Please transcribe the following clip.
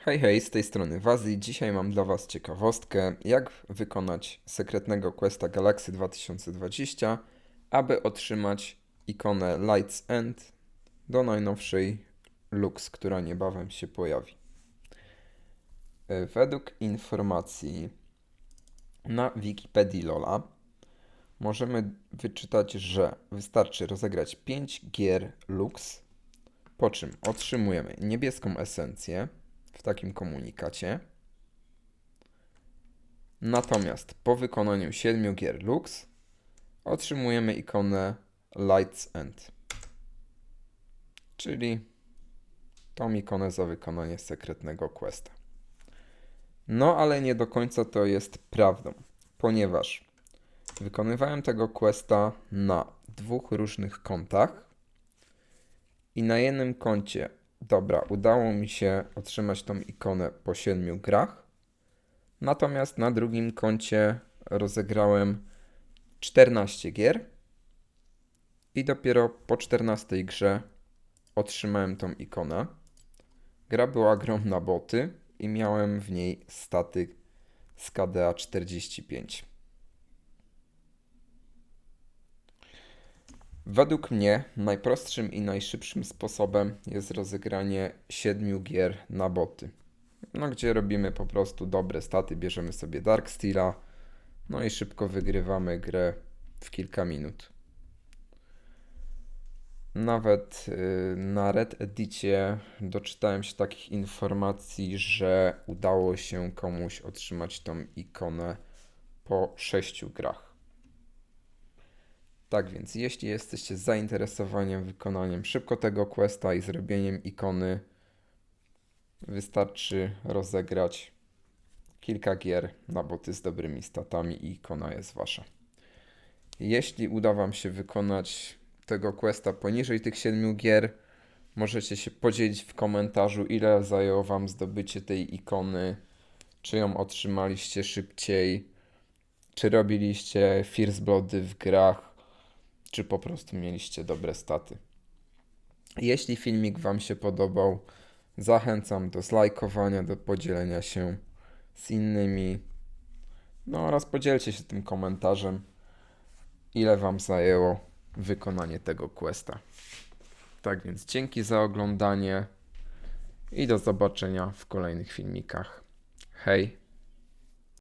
Hej, hej, z tej strony Wazi. Dzisiaj mam dla Was ciekawostkę, jak wykonać sekretnego questa Galaxy 2020, aby otrzymać ikonę Lights End do najnowszej Lux, która niebawem się pojawi. E, Według informacji na Wikipedii Lola możemy wyczytać, że wystarczy rozegrać 5 gier Lux, po czym otrzymujemy niebieską esencję w takim komunikacie. Natomiast po wykonaniu 7 gier Lux otrzymujemy ikonę Lights End, czyli tą ikonę za wykonanie sekretnego questa. No ale nie do końca to jest prawdą, ponieważ wykonywałem tego questa na dwóch różnych kontach i na jednym koncie, dobra, udało mi się otrzymać tą ikonę po 7 grach, natomiast na drugim koncie rozegrałem 14 gier i dopiero po 14 grze otrzymałem tą ikonę. Gra była grą na boty i miałem w niej staty z KDA 45. Według mnie najprostszym i najszybszym sposobem jest rozegranie 7 gier na boty. No, gdzie robimy po prostu dobre staty, bierzemy sobie Dark Steela, no i szybko wygrywamy grę w kilka minut. Nawet y, na Red Edicie doczytałem się takich informacji, że udało się komuś otrzymać tą ikonę po 6 grach. Tak więc, jeśli jesteście zainteresowani wykonaniem szybko tego questa i zrobieniem ikony, wystarczy rozegrać kilka gier na boty z dobrymi statami i ikona jest wasza. Jeśli uda wam się wykonać tego questa poniżej tych 7 gier, możecie się podzielić w komentarzu, ile zajęło wam zdobycie tej ikony, czy ją otrzymaliście szybciej, czy robiliście First Bloody w grach, czy po prostu mieliście dobre staty. Jeśli filmik Wam się podobał, zachęcam do zlajkowania, do podzielenia się z innymi. No oraz podzielcie się tym komentarzem, ile Wam zajęło wykonanie tego questa. Tak więc dzięki za oglądanie i do zobaczenia w kolejnych filmikach. Hej!